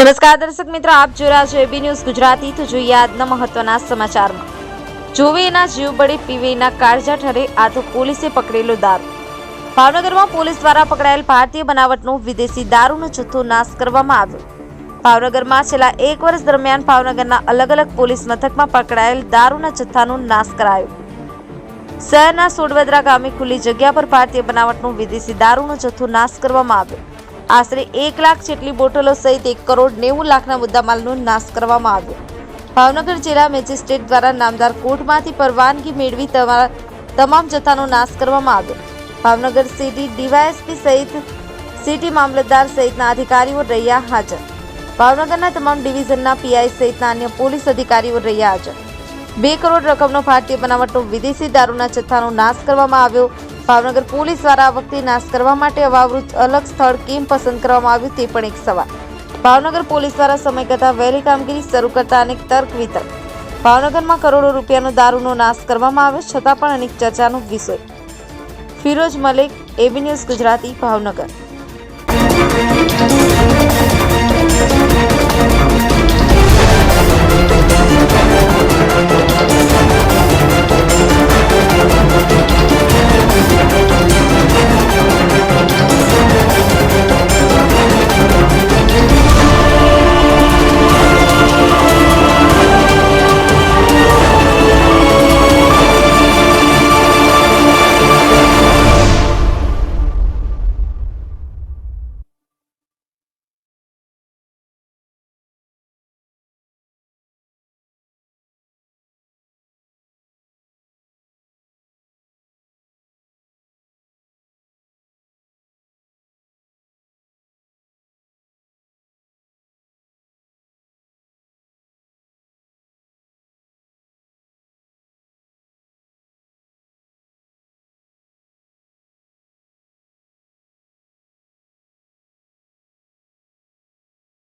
નમસ્કાર દર્શક મિત્રો, આપ જોઈ રહ્યા છો એબી ન્યૂઝ ગુજરાતી. તો જોઈએ આજના મહત્વના સમાચારમાં. જોવે એના જીવ બળી પીવે એના કાળજા ઠરે આ તો પોલીસે પકડેલો દારૂ. ભાવનગરમાં પોલીસ દ્વારા પકડાયેલ ભારતીય બનાવટનો વિદેશી દારૂનો જથ્થો નાશ કરવામાં આવ્યો. ભાવનગરમાં છેલ્લા એક વર્ષ દરમિયાન ભાવનગરના અલગ અલગ પોલીસ મથકમાં પકડાયેલ દારૂના જથ્થાનો નાશ કરાયો. શહેરના સોડવદરા ગામે ખુલ્લી જગ્યા પર ભારતીય બનાવટનો વિદેશી દારૂનો જથ્થો નાશ કરવામાં આવ્યો. આશરે એક લાખ જેટલી બોટલો સહિત એક કરોડ નેવું લાખના મુદ્દામાલનો નાશ કરવામાં આવ્યો. ભાવનગર જિલ્લા મેજિસ્ટ્રેટ દ્વારા નામદાર કોર્ટમાંથી પરવાનગી મેળવી તમા- તમામ જથ્થાનો નાશ કરવામાં આવ્યો. ભાવનગર સિટી ડીવાયએસપી સહિત સિટી મામલતદાર સહિતના અધિકારીઓ રહ્યા હાજર. ભાવનગરના તમામ ડિવિઝનના પીઆઈ સહિતના અન્ય પોલીસ અધિકારીઓ રહ્યા હાજર. બે કરોડ રકમનો ભારતીય બનાવટનો વિદેશી દારૂના જથ્થાનો નાશ કરવામાં આવ્યો. ભાવનગર પોલીસ દ્વારા આ વખતે નાશ કરવા માટે અવાવૃત અલગ સ્થળ કેમ પસંદ કરવામાં આવ્યું તે પણ એક સવાલ. ભાવનગર પોલીસ દ્વારા સમય કરતાં વહેલી કામગીરી શરૂ કરતા અનેક તર્ક વિતર્ક. ભાવનગરમાં કરોડો રૂપિયાનો દારૂનો નાશ કરવામાં આવ્યો, છતાં પણ અનેક ચર્ચાનો વિષય. Firoz Malik, AB News Gujarati, Bhavnagar.